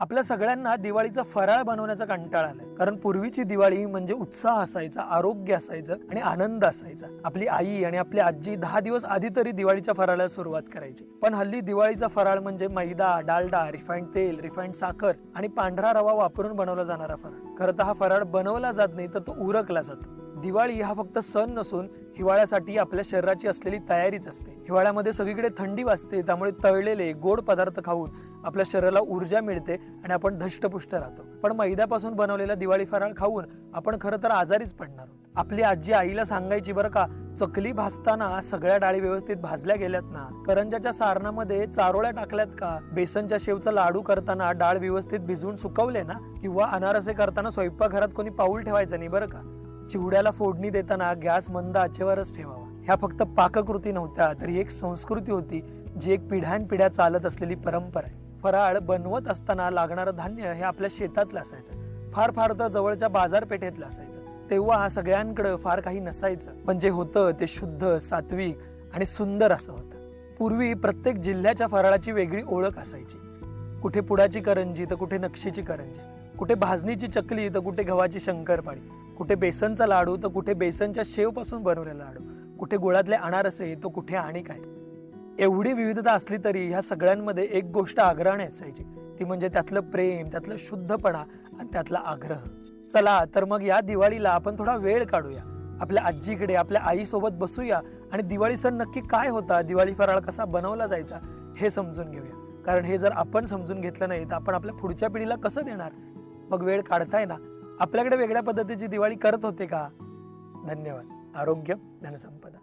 आपल्या सगळ्यांना दिवाळीचा फराळ बनवण्याचा कंटाळा आलाय. कारण पूर्वीची दिवाळी म्हणजे उत्साह असायचा आरोग्य असायचं आणि आनंद असायचा. आपली आई आणि आपली आजी दहा दिवस आधी तरी दिवाळीच्या फराळाला सुरुवात करायची. पण हल्ली दिवाळीचा फराळ म्हणजे मैदा डालडा रिफाईंड तेल रिफाईंड साखर आणि पांढरा रवा वापरून बनवला जाणारा फराळ. खरं तर हा फराळ बनवला जात नाही तर तो उरकला जातो. दिवाळी हा फक्त सण नसून हिवाळ्यासाठी आपल्या शरीराची असलेली तयारीच असते. हिवाळ्यामध्ये सगळीकडे थंडी वाजते त्यामुळे तळलेले गोड पदार्थ खाऊन आपल्या शरीराला ऊर्जा मिळते आणि आपण धष्टपुष्ट राहतो. पण मैद्यापासून बनवलेला दिवाळी फराळ खाऊन आपण खरं तर आजारीच पडणार आहोत. आपली आजी आईला सांगायची बरं का चकली भाजताना सगळ्या डाळी व्यवस्थित भाजल्या गेल्यात ना? करंजाच्या सारणामध्ये चारोळ्या टाकल्यात का? बेसनच्या शेवचा लाडू करताना डाळ व्यवस्थित भिजवून सुकवले ना? किंवा अनारसे करताना स्वयंपाकघरात कोणी पाऊल ठेवायचं नाही बरं का? चिवड्याला फोडणी देताना गॅस मंद आचेवरच ठेवावा. ह्या फक्त पाककृती नव्हत्या तर ही एक संस्कृती होती जी एक पिढ्यानपिढ्या चालत असलेली परंपरा आहे. फराळ बनवत असताना लागणारं धान्य हे आपल्या शेतातलं असायचं. फार फार तर जवळच्या बाजारपेठेतलं असायचं. तेव्हा सगळ्यांकडं फार काही नसायचं. पण जे होतं ते शुद्ध सात्विक आणि सुंदर असं होतं. पूर्वी प्रत्येक जिल्ह्याच्या फराळाची वेगळी ओळख असायची. कुठे पुडाची करंजी तर कुठे नक्षीची करंजी. कुठे भाजणीची चकली तर कुठे गव्हाची शंकरपाळी. कुठे बेसनचा लाडू तर कुठे बेसनच्या शेवपासून बनवलेला लाडू. कुठे गुळातले अनारसे तो कुठे आणि काय. एवढी विविधता असली तरी ह्या सगळ्यांमध्ये एक गोष्ट आग्रहाने असायची. ती म्हणजे त्यातलं प्रेम त्यातलं शुद्धपणा आणि त्यातला आग्रह. चला तर मग या दिवाळीला आपण थोडा वेळ काढूया. आपल्या आजीकडे आपल्या आईसोबत बसूया आणि दिवाळी सण नक्की काय होता दिवाळी फराळ कसा बनवला जायचा हे समजून घेऊया. कारण हे जर आपण समजून घेतलं नाही तर आपण आपल्या पुढच्या पिढीला कसं देणार? मग वेळ काढताय ना. आपल्याकडे वेगळ्या पद्धतीची दिवाळी करत होते का? धन्यवाद. आरोग्य धनसंपदा.